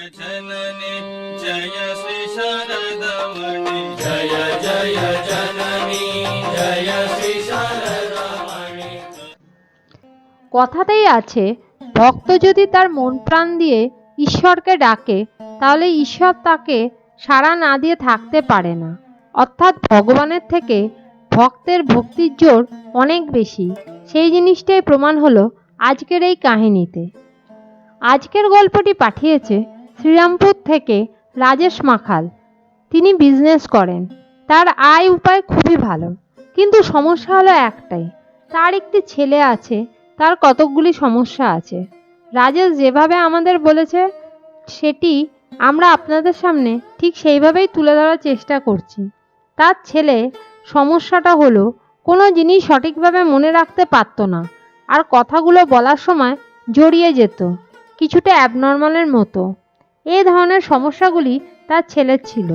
जननी जय श्री शारदमणि जय जय जननी जय श्री शारदमणि কথাতেই আছে ভক্ত যদি তার মন প্রাণ দিয়ে ঈশ্বরকে ডাকে তাহলে ঈশ্বর তাকে সাড়া না দিয়ে থাকতে পারে না অর্থাৎ ভগবানের থেকে ভক্তের ভক্তির জোর অনেক বেশি সেই জিনিসটাই প্রমাণ হলো আজকের এই কাহিনীতে আজকের গল্পটি পাঠিয়েছে শ্রীরামপুর থেকে রাজেশ মাখাল। তিনি বিজনেস করেন। তার আয় উপায় খুবই ভালো। কিন্তু সমস্যা হলো একটাই, তার একটি ছেলে আছে, তার কতকগুলি সমস্যা আছে। রাজেশ যেভাবে আমাদের বলেছে, সেটি আমরা আপনাদের সামনে ঠিক সেইভাবেই তুলে ধরার চেষ্টা করছি। তার ছেলে সমস্যাটা হলো, কোনো জিনিস সঠিকভাবে মনে রাখতে পারতো না আর কথাগুলো বলার সময় জড়িয়ে যেত, কিছুটা অ্যাবনর্মালের মতো। এই ধরনের সমস্যাগুলি তার ছেলের ছিল।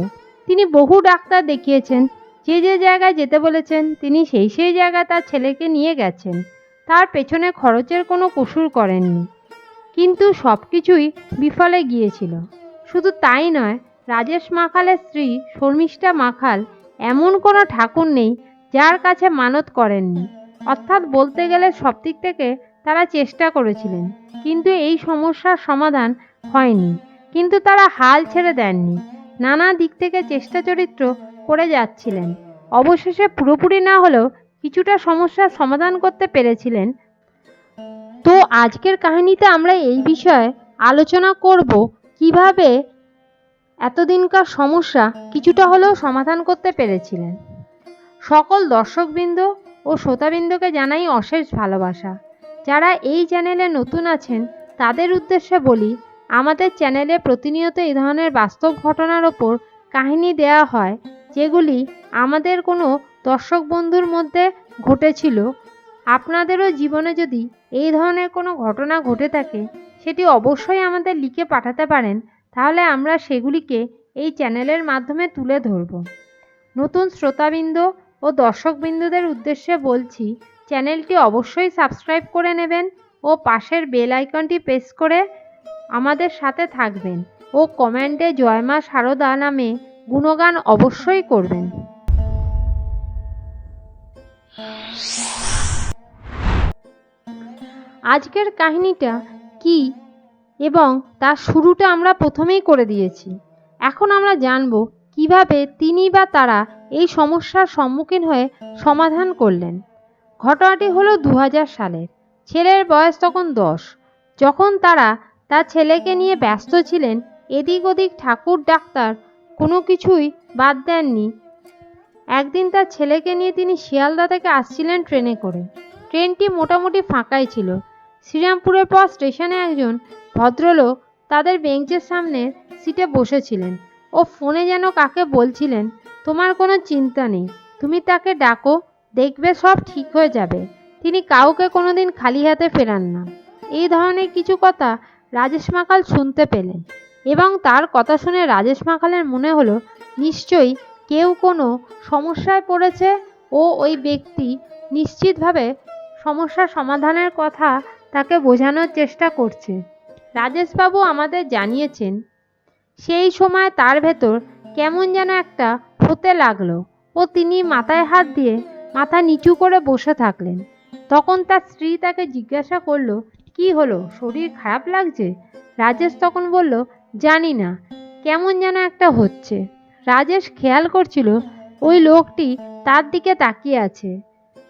তিনি বহু ডাক্তার দেখিয়েছেন, যে যে জায়গায় যেতে বলেছেন, তিনি সেই সেই জায়গায় তার ছেলেকে নিয়ে গেছেন। তার পেছনে খরচের কোনো কসুর করেননি। কিন্তু সব কিছুই বিফলে গিয়েছিল। শুধু তাই নয়, রাজেশ মাখালের স্ত্রী শর্মিষ্ঠা মাখাল এমন কোনো ঠাকুর নেই যার কাছে মানত করেননি। অর্থাৎ বলতে গেলে সব দিক থেকে তারা চেষ্টা করেছিলেন, কিন্তু এই সমস্যার সমাধান হয়নি। কিন্তু তারা হাল ছেড়ে দেননি। নানা দিক থেকে চেষ্টা চরিত্র করে যাচ্ছিলেন। অবশেষে পুরোপুরি না হলেও কিছুটা সমস্যার সমাধান করতে পেরেছিলেন। তো আজকের কাহিনীতে আমরা এই বিষয়ে আলোচনা করব কীভাবে এতদিনকার সমস্যা কিছুটা হলেও সমাধান করতে পেরেছিলেন। সকল দর্শকবৃন্দ ও শ্রোতাবৃন্দকে জানাই অশেষ ভালোবাসা। যারা এই চ্যানেলে নতুন আছেন, তাদের উদ্দেশ্যে বলি আমাদের চ্যানেলে প্রতিনিয়ত এই ধরনের বাস্তব ঘটনার ওপর কাহিনী দেওয়া হয়, যেগুলি আমাদের কোনো দর্শক বন্ধুর মধ্যে ঘটেছিল। আপনাদেরও জীবনে যদি এই ধরনের কোনো ঘটনা ঘটে থাকে, সেটি অবশ্যই আমাদের লিখে পাঠাতে পারেন, তাহলে আমরা সেগুলিকে এই চ্যানেলের মাধ্যমে তুলে ধরব। নতুন শ্রোতাবৃন্দ ও দর্শকবৃন্দদের উদ্দেশ্যে বলছি, চ্যানেলটি অবশ্যই সাবস্ক্রাইব করে নেবেন ও পাশের বেল আইকনটি প্রেস করে আমাদের সাথে থাকবেন ও কমেন্টে জয়মা সারদা নামে গুণগান অবশ্যই করবেন। আজকের কাহিনীটা কি এবং তার শুরুটা আমরা প্রথমেই করে দিয়েছি। এখন আমরা জানব কীভাবে তিনি বা তারা এই সমস্যার সম্মুখীন হয়ে সমাধান করলেন। ঘটনাটি হলো দু হাজার সালের। ছেলের বয়স তখন দশ। যখন তারা তার ছেলেকে নিয়ে ব্যস্ত ছিলেন এদিক ওদিক ঠাকুর, ডাক্তার, কোনো কিছুই বাদ দেননি। একদিন তার ছেলেকে নিয়ে তিনি শিয়ালদা থেকে আসছিলেন ট্রেনে করে। ট্রেনটি মোটামুটি ফাঁকাই ছিল। শ্রীরামপুরের পর স্টেশনে একজন ভদ্রলোক তাদের বেঞ্চের সামনে সিটে বসেছিলেন ও ফোনে যেন কাকে বলছিলেন, তোমার কোনো চিন্তা নেই। তুমি তাকে ডাকো, দেখবে সব ঠিক হয়ে যাবে। তিনি কাউকে কোনোদিন খালি হাতে ফেরান না। এই ধরনের কিছু কথা রাজেশ মাকাল শুনতে পেলেন এবং তার কথা শুনে রাজেশ মাকালের মনে হলো, নিশ্চয়ই কেউ কোনো সমস্যায় পড়েছে ও ওই ব্যক্তি নিশ্চিতভাবে সমস্যার সমাধানের কথা তাকে বোঝানোর চেষ্টা করছে। রাজেশবাবু আমাদের জানিয়েছেন, সেই সময় তার ভেতর কেমন যেন একটা হতে লাগল ও তিনি মাথায় হাত দিয়ে মাথা নিচু করে বসে থাকলেন। তখন তার স্ত্রী তাকে জিজ্ঞাসা করল কি হলো? শরীর খারাপ লাগছে? রাজেশ তখন বলল, জানি না। কেমন যেন একটা হচ্ছে। রাজেশ খেয়াল করছিল, ওই লোকটি তার দিকে তাকিয়ে আছে।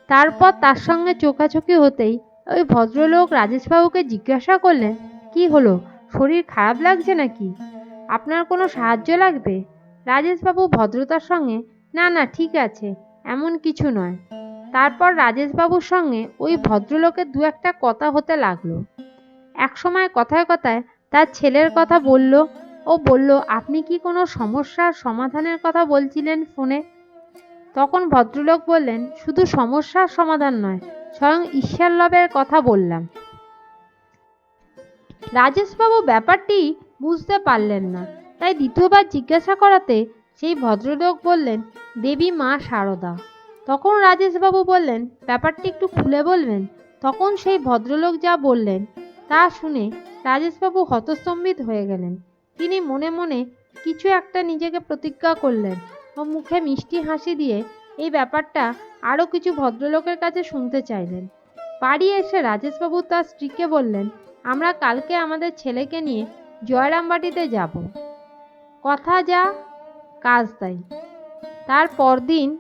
তারপর তার সঙ্গে চোখাচোখি হতেই ওই ভদ্রলোক রাজেশবাবুকে জিজ্ঞাসা করলেন, কি হলো? শরীর খারাপ লাগছে নাকি? আপনার কোনো সাহায্য লাগবে? রাজেশবাবু ভদ্রতার সঙ্গে, না না, ঠিক আছে। এমন কিছু নয়। তারপর রাজেশবাবুর সঙ্গে ওই ভদ্রলোকের দু একটা কথা হতে লাগল। একসময় কথায় কথায় তার ছেলের কথা বলল। ও বলল, আপনি কি কোনো সমস্যার সমাধানের কথা বলছিলেন ফোনে? তখন ভদ্রলোক বললেন, শুধু সমস্যার সমাধান নয়, স্বয়ং ঈশ্বর লাভের কথা বললাম। রাজেশবাবু ব্যাপারটি বুঝতে পারলেন না। তাই দ্বিতীয়বার জিজ্ঞাসা করাতে সেই ভদ্রলোক বললেন, দেবী মা শারদা তখন রাজেশবাবু বললেন, ব্যাপারটি একটু খুলে বলবেন। তখন সেই ভদ্রলোক যা বললেন, তা শুনে রাজেশবাবু হতস্তম্ভিত হয়ে গেলেন। তিনি মনে মনে কিছু একটা নিজেকে প্রতিজ্ঞা করলেন ও মুখে মিষ্টি হাসি দিয়ে এই ব্যাপারটা আরও কিছু ভদ্রলোকের কাছে শুনতে চাইলেন। বাড়ি এসে রাজেশবাবু তার স্ত্রীকে বললেন, আমরা কালকে আমাদের ছেলেকে নিয়ে জয়রামবাটিতে যাব। কথা যা, কাজ তাই। তার পরদিন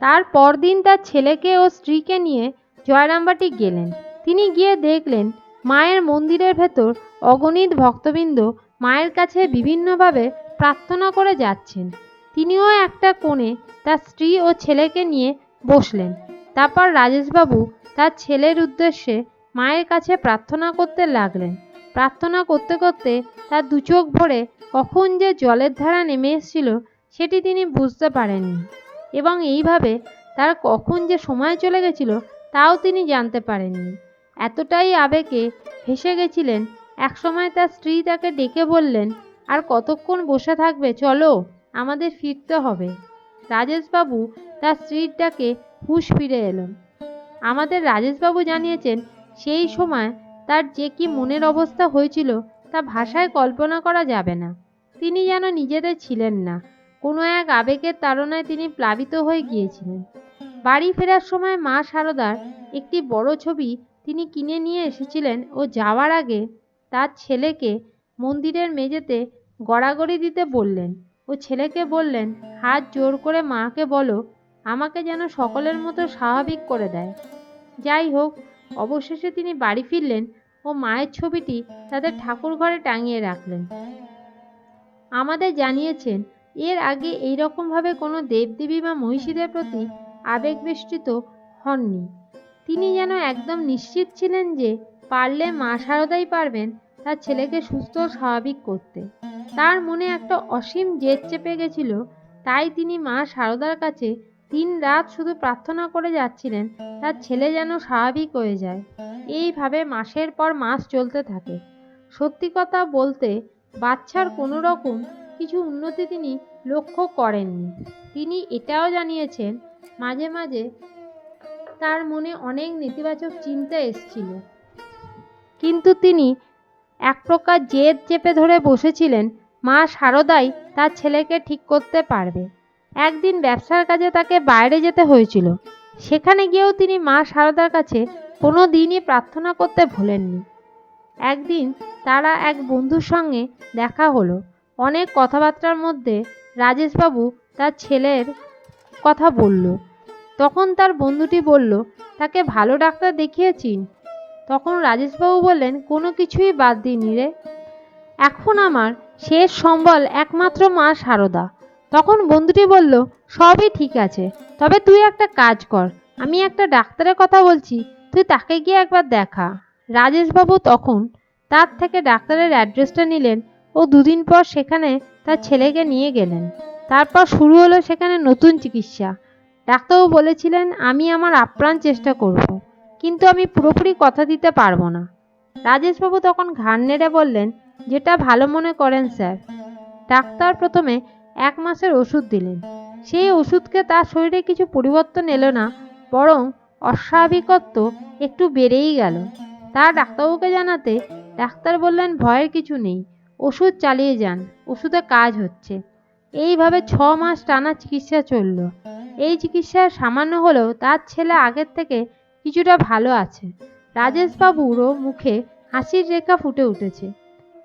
তার পরদিন তার ছেলেকে ও স্ত্রীকে নিয়ে জয়রামবাটি গেলেন। তিনি গিয়ে দেখলেন, মায়ের মন্দিরের ভেতর অগণিত ভক্তবৃন্দ মায়ের কাছে বিভিন্নভাবে প্রার্থনা করে যাচ্ছেন। তিনিও একটা কোণে তার স্ত্রী ও ছেলেকে নিয়ে বসলেন। তারপর রাজেশবাবু তার ছেলের উদ্দেশ্যে মায়ের কাছে প্রার্থনা করতে লাগলেন। প্রার্থনা করতে করতে তার দু চোখ ভরে কখন যে জলের ধারা নেমে এসেছিল, সেটি তিনি বুঝতে পারেননি। এবং এইভাবে তার কখন যে সময় চলে গেছিল তাও তিনি জানতে পারেননি। এতটাই আবেগে ভেসে গেছিলেন। একসময় তার স্ত্রী তাকে ডেকে বললেন, আর কতক্ষণ বসে থাকবে? চলো, আমাদের ফিরতে হবে। রাজেশবাবু তার স্ত্রীর ডাকে হুঁশ ফিরে এলেন। আমাদের রাজেশবাবু জানিয়েছেন, সেই সময় তার যে কি মনের অবস্থা হয়েছিল তা ভাষায় কল্পনা করা যাবে না। তিনি যেন নিজেদের ছিলেন না। কোনো এক আবেগের তাড়নায় তিনি প্লাবিত হয়ে গিয়েছিলেন। বাড়ি ফেরার সময় মা সারদার একটি বড় ছবি তিনি কিনে নিয়ে এসেছিলেন ও যাওয়ার আগে তার ছেলেকে মন্দিরের মেঝেতে গড়াগড়ি দিতে বললেন। ও ছেলেকে বললেন, হাত জোর করে মাকে বলো, আমাকে যেন সকলের মতো স্বাভাবিক করে দেয়। যাই হোক, অবশেষে তিনি বাড়ি ফিরলেন ও মায়ের ছবিটি তাদের ঠাকুর ঘরে টাঙিয়ে রাখলেন। আমাদের জানিয়েছেন এর আগে এই রকমভাবে কোনো দেবদেবী বা মহিষীদের প্রতি আবেগবেষ্টিত হননি। তিনি যেন একদম নিশ্চিত ছিলেন যে পারলে মা সারদাই পারবেন তার ছেলেকে সুস্থ স্বাভাবিক করতে। তার মনে একটা অসীম জেদ চেপে গেছিল, তাই তিনি মা সারদার কাছে দিন রাত শুধু প্রার্থনা করে যাচ্ছিলেন, তার ছেলে যেন স্বাভাবিক হয়ে যায়। এইভাবে মাসের পর মাস চলতে থাকে। সত্যি কথা বলতে, বাচ্চার কোনো রকম কিছু উন্নতি তিনি লক্ষ্য করেননি। তিনি এটাও জানিয়েছেন, মাঝে মাঝে তার মনে অনেক নেতিবাচক চিন্তা এসছিল। কিন্তু তিনি এক প্রকার জেদ চেপে ধরে বসেছিলেন, মা শারদাই তার ছেলেকে ঠিক করতে পারবে। একদিন ব্যবসার কাজে তাকে বাইরে যেতে হয়েছিল। সেখানে গিয়েও তিনি মা শারদার কাছে কোনো দিনই প্রার্থনা করতে ভোলেননি। একদিন তারা এক বন্ধুর সঙ্গে দেখা হলো। অনেক কথাবার্তার মধ্যে রাজেশবাবু তার ছেলের কথা বলল। তখন তার বন্ধুটি বলল, তাকে ভালো ডাক্তার দেখিয়েছিন তখন রাজেশবাবু বললেন, কোনো কিছুই বাদ দিইনি রে। এখন আমার শেষ সম্বল একমাত্র মা সারদা। তখন বন্ধুটি বলল, সবই ঠিক আছে, তবে তুই একটা কাজ কর। আমি একটা ডাক্তারের কথা বলছি, তুই তাকে গিয়ে একবার দেখা। রাজেশবাবু তখন তার থেকে ডাক্তারের অ্যাড্রেসটা নিলেন ও দুদিন পর সেখানে তার ছেলেকে নিয়ে গেলেন। তারপর শুরু হলো সেখানে নতুন চিকিৎসা। ডাক্তারবাবু বলেছিলেন, আমি আমার আপ্রাণ চেষ্টা করব, কিন্তু আমি পুরোপুরি কথা দিতে পারব না। রাজেশবাবু তখন ঘাড় নেড়ে বললেন, যেটা ভালো মনে করেন, স্যার। ডাক্তার প্রথমে এক মাসের ওষুধ দিলেন। সেই ওষুধকে তার শরীরে কিছু পরিবর্তন এলো না, বরং অস্বাভাবিকত্ব একটু বেড়েই গেল। তা ডাক্তারবাবুকে জানাতে ডাক্তার বললেন, ভয়ের কিছু নেই। ওষুধ চালিয়ে যান, ওষুধে কাজ হচ্ছে। এইভাবে ছ মাস টানা চিকিৎসা চলল। এই চিকিৎসা সামান্য হলেও তার ছেলে আগের থেকে কিছুটা ভালো আছে। রাজেশবাবুরও মুখে হাসির রেখা ফুটে উঠেছে।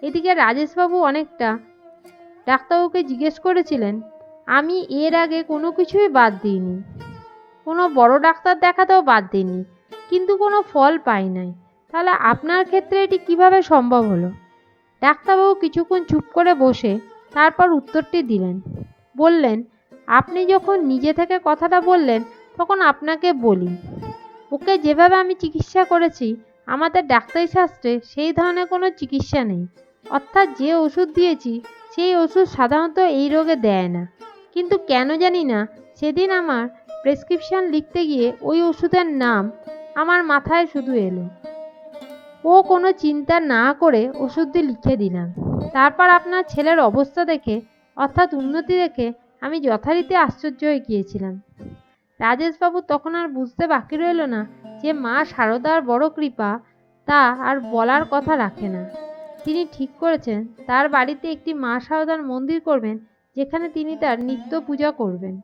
এদিকে রাজেশবাবু অনেকটা ডাক্তারবাবুকে জিজ্ঞেস করেছিলেন, আমি এর আগে কোনো কিছুই বাদ দিইনি। কোনো বড় ডাক্তার দেখাতেও বাদ দিইনি, কিন্তু কোনো ফল পাই নাই। তাহলে আপনার ক্ষেত্রে এটি কীভাবে সম্ভব হলো? ডাক্তারবাবু কিছুক্ষণ চুপ করে বসে তারপর উত্তরটি দিলেন। বললেন, আপনি যখন নিজে থেকে কথাটা বললেন, তখন আপনাকে বলি। ওকে যেভাবে আমি চিকিৎসা করেছি, আমাদের ডাক্তারি শাস্ত্রে সেই ধরনের কোনো চিকিৎসা নেই। অর্থাৎ যে ওষুধ দিয়েছি, সেই ওষুধ সাধারণত এই রোগে দেয় না। কিন্তু কেন জানি না, সেদিন আমার প্রেসক্রিপশন লিখতে গিয়ে ওই ওষুধের নাম আমার মাথায় শুধু এলো। ও কোনো চিন্তা না করে ওষুধটি লিখে দিলাম। তারপর আপনার ছেলের অবস্থা দেখে, অর্থাৎ উন্নতি দেখে, আমি যথারীতি আশ্চর্য হয়ে গিয়েছিলাম। রাজেশবাবু তখন আর বুঝতে বাকি রইল না যে মা শারদার বড় কৃপা, তা আর বলার কথা রাখে না। তিনি ঠিক করেছেন, তার বাড়িতে একটি মা সারদার মন্দির করবেন, যেখানে তিনি তার নিত্য পূজা করবেন।